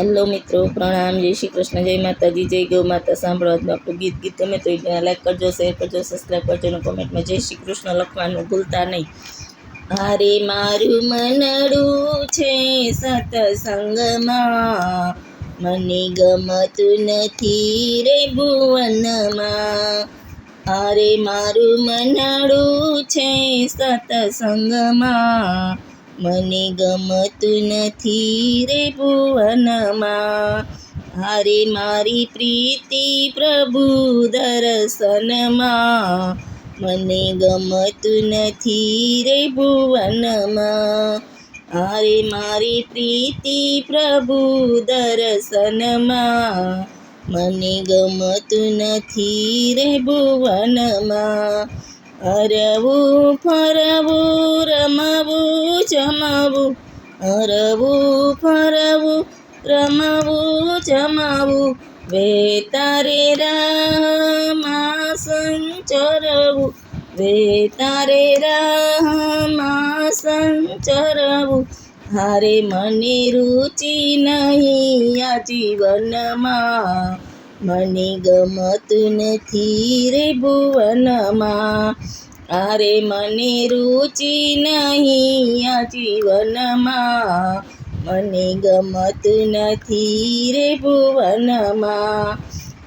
Hello મિત્રો, પ્રણામ, જય શ્રી કૃષ્ણ, જય માતાજી, જય ગૌ માતા, સાંભળો આપણું ગીત. ગીત ગમે તો લાઈક કરજો શેર કરજો સબસ્ક્રાઈબ કરજો અને કોમેન્ટમાં જય શ્રી કૃષ્ણ લખવાનું ભૂલતા નહીં. હારે મારું મનડું છે સતસંગમાં મને ગમતું નથી રે ભુવનમાં. હારે મારું મનડું છે સતસંગમાં મને ગમતું નથી રે ભુવનમાં. હારે મારી પ્રીતિ પ્રભુ દર્શનમાં. મને ગમતું નથી રે ભુવનમાં. હારે મારી પ્રીતિ પ્રભુ દર્શનમાં. મને ગમતું નથી રે ભુવનમાં. હરવું, ફરવું, રમવું જમવું, હરવું, ફરવું, રમવું, જમવું, વેતારે રામા સંચરવું વેતારે રામા સંચરવું હારે મને રુચિ નહીં આ જીવનમાં, મને ગમતું નથી રે ભુવનમાં. અરે મને રુચિ નહીં આ જીવનમાં. મને ગમત નથી રે ભુવનમાં.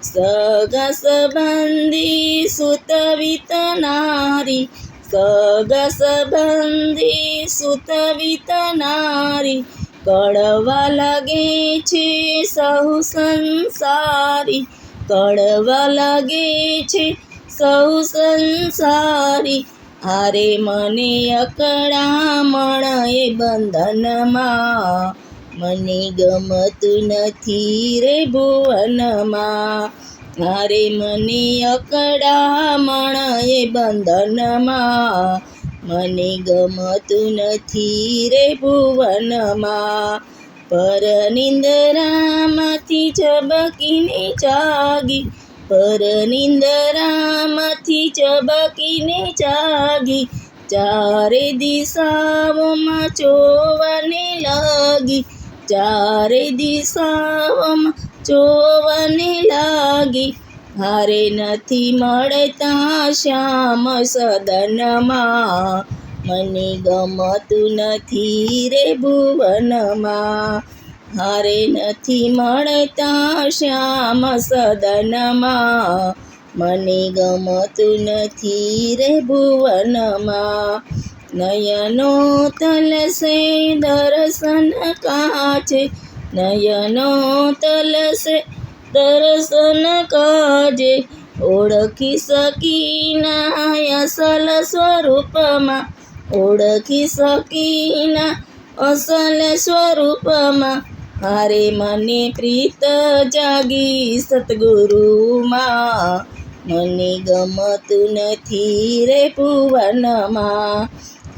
સગા સંબંધી સુત વિતનારી સગા સંબંધી સુત વિતનારી કળવા લાગે છે સહુ સંસારી. કડવા લાગે છે સૌ સંસારી હારે મને અકળામણ એ બંધનમાં. મને ગમતું નથી રે ભુવનમાં. હારે મને અકળામણ એ બંધનમાં. મને ગમતું નથી રે ભુવનમાં. પર નિંદરામાંથી ઝબકીને જાગી પર નિંદરામાંથી ચબકીને જાગી. ચારે દિશાઓમાં ચોવને લાગી. ચારે દિશાઓમાં ચોવને લાગી. હારે નથી મળતા શ્યામ સદનમાં. મને ગમતું નથી રે ભુવનમાં. હારે નથી મળતા શ્યામ સદનમાં. મને ગમતું નથી રે ભુવનમાં. નયનો તલસે દર્શન કાચે નયનો તલસે દર્શન કાજે. ઓળખી શકીના અસલ સ્વરૂપમાં, ઓળખી શકીના અસલ સ્વરૂપમાં. હારે મને પ્રીત જાગી સતગુરુમાં મને ગમતું નથી રે ભુવનમાં.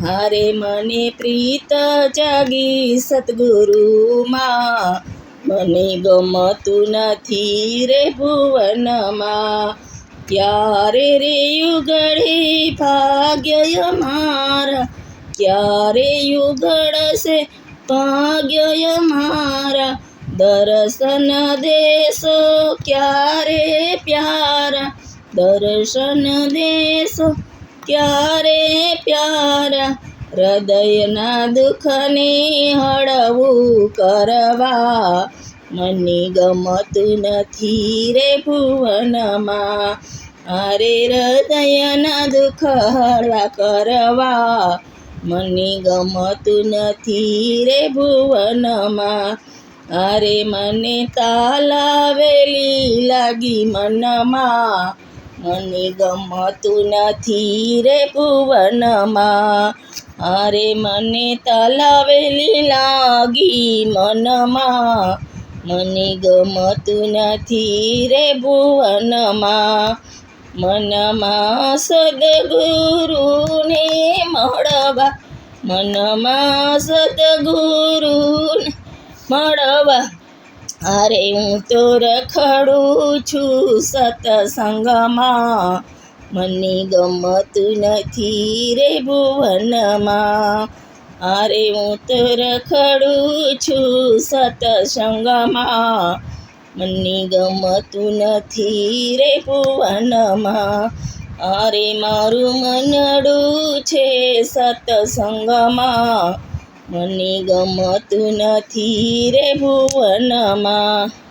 હારે મને પ્રીત જાગી સતગુરુમાં મને ગમતું નથી રે ભુવનમાં. ક્યારે રે યુગળી ભાગ્ય મારા ક્યારે યુગળશે ભાગ્ય મારા દર્શન દેશો ક્યારે પ્યારા? દર્શન દેશો ક્યારે પ્યારા? હૃદયના દુઃખને હળવું કરવા મને ગમતું નથી રે ભુવનમાં. અરે હૃદયના દુઃખ હળવા કરવા મને ગમતું નથી રે ભુવનમાં. અરે મને તાલાવેલી લાગી મનમાં. મને ગમતું નથી રે ભુવનમાં. અરે મને તલાવેલી લાગી મનમાં. મને ગમતું નથી રે ભુવનમાં. મનમાં સદગુરુને મળવા, મનમાં સદગુરુને મળવા. અરે હું તો રખડું છું સતસંગમાં, મને ગમતું નથી રે ભુવનમાં. અરે હું તો રખડું છું સતસંગમાં મનની ગમતું નથી રે ભુવનમાં. અરે મારું મનડું છે સતસંગમાં. મને ગમતું નથી રે ભુવનમાં.